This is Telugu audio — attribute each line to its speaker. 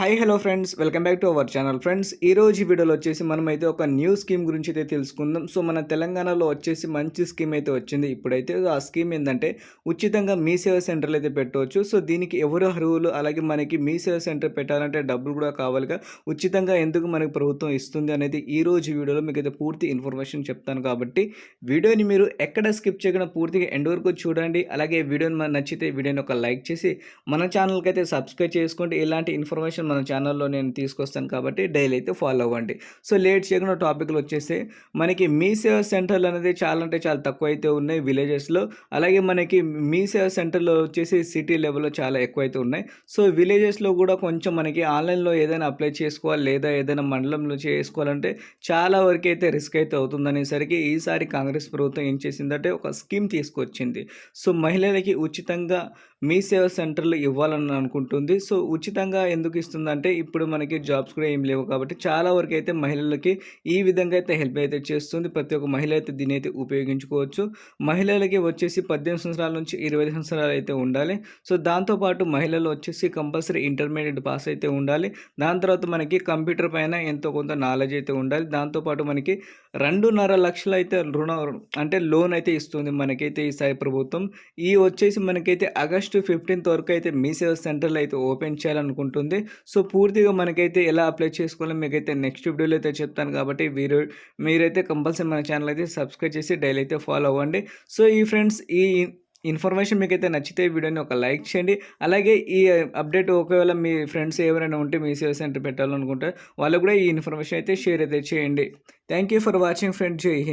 Speaker 1: Hi hello friends welcome back to our channel friends ఈ రోజు వీడియోలో వచ్చేసి మనమైతే ఒక న్యూ స్కీమ్ గురించి అయితే తెలుసుకుందాం. సో మన తెలంగాణలో వచ్చేసి మంచి స్కీమ్ అయితే వచ్చింది. ఇప్పుడైతే ఆ స్కీమ్ ఏంటంటే ఉచితంగా మీ సేవ సెంటర్లు అయితే పెట్టవచ్చు. సో దీనికి ఎవరు అర్హులు? అలాగే మనకి మీ సేవ సెంటర్ పెట్టాలంటే డబ్బులు కూడా కావాలిగా. ఉచితంగా ఎందుకు మనకి ప్రభుత్వం ఇస్తుంది అనేది ఈ రోజు వీడియోలో మీకు అయితే పూర్తి ఇన్ఫర్మేషన్ చెప్తాను కాబట్టి వీడియోని మీరు ఎక్కడ స్కిప్ చేయకుండా పూర్తిగా ఎండ్ వరకు చూడండి. అలాగే వీడియోని నచ్చితే వీడియోని ఒక లైక్ చేసి మన ఛానల్కి అయితే సబ్స్క్రైబ్ చేసుకోండి. ఇలాంటి ఇన్ఫర్మేషన్ మన ఛానల్లో నేను తీసుకొస్తాను కాబట్టి డైలీ అయితే ఫాలో అవ్వండి. సో లేట్ చేయకుండా టాపిక్లు వచ్చేస్తే మనకి మీ సేవ సెంటర్లు అనేది చాలా అంటే చాలా తక్కువ అయితే ఉన్నాయి విలేజెస్లో అలాగే మనకి మీ సేవ సెంటర్లో వచ్చేసి సిటీ లెవెల్లో చాలా ఎక్కువ అయితే ఉన్నాయి సో విలేజెస్లో కూడా కొంచెం మనకి ఆన్లైన్లో ఏదైనా అప్లై చేసుకోవాలి లేదా ఏదైనా మండలంలో చేసుకోవాలంటే చాలా వరకు అయితే రిస్క్ అయితే అవుతుందనేసరికి ఈసారి కాంగ్రెస్ ప్రభుత్వం ఏం చేసిందంటే ఒక స్కీమ్ తీసుకొచ్చింది. సో మహిళలకి ఉచితంగా మీ సేవ సెంటర్లు ఇవ్వాలని అనుకుంటుంది. సో ఉచితంగా ఎందుకు ఇస్తుందంటే ఇప్పుడు మనకి జాబ్స్ కూడా ఏం లేవు కాబట్టి చాలా వరకు అయితే మహిళలకి ఈ విధంగా అయితే హెల్ప్ అయితే చేస్తుంది. ప్రతి ఒక్క మహిళ అయితే దీని అయితే ఉపయోగించుకోవచ్చు. మహిళలకి వచ్చేసి పద్దెనిమిది సంవత్సరాల నుంచి ఇరవై ఐదు సంవత్సరాలు అయితే ఉండాలి. సో దాంతోపాటు మహిళలు వచ్చేసి కంపల్సరీ ఇంటర్మీడియట్ పాస్ అయితే ఉండాలి. దాని తర్వాత మనకి కంప్యూటర్ పైన ఎంతో కొంత నాలెడ్జ్ అయితే ఉండాలి. దాంతోపాటు మనకి రెండున్నర లక్షలు అయితే రుణ అంటే లోన్ అయితే ఇస్తుంది మనకైతే ఈ సాయి ప్రభుత్వం. ఈ వచ్చేసి మనకైతే ఆగస్టు ఫిఫ్టీన్త్ వరకు అయితే మీ సేవ సెంటర్లు అయితే ఓపెన్ చేయాలనుకుంటుంది. సో పూర్తిగా మనకైతే ఎలా అప్లై చేసుకోవాలో మీకైతే నెక్స్ట్ వీడియోలో అయితే చెప్తాను కాబట్టి వీరు మీరైతే కంపల్సరీ మన ఛానల్ అయితే సబ్స్క్రైబ్ చేసి డైలీ అయితే ఫాలో అవ్వండి. సో ఈ ఫ్రెండ్స్ ఈ ఇన్ఫర్మేషన్ మీకైతే నచ్చితే వీడియోని ఒక లైక్ చేయండి. అలాగే ఈ అప్డేట్ ఒకవేళ మీ ఫ్రెండ్స్ ఎవరైనా ఉంటే మీ సేవ సెంటర్ పెట్టాలనుకుంటే వాళ్ళు కూడా ఈ ఇన్ఫర్మేషన్ అయితే షేర్ అయితే చేయండి. Thank you for watching friend జై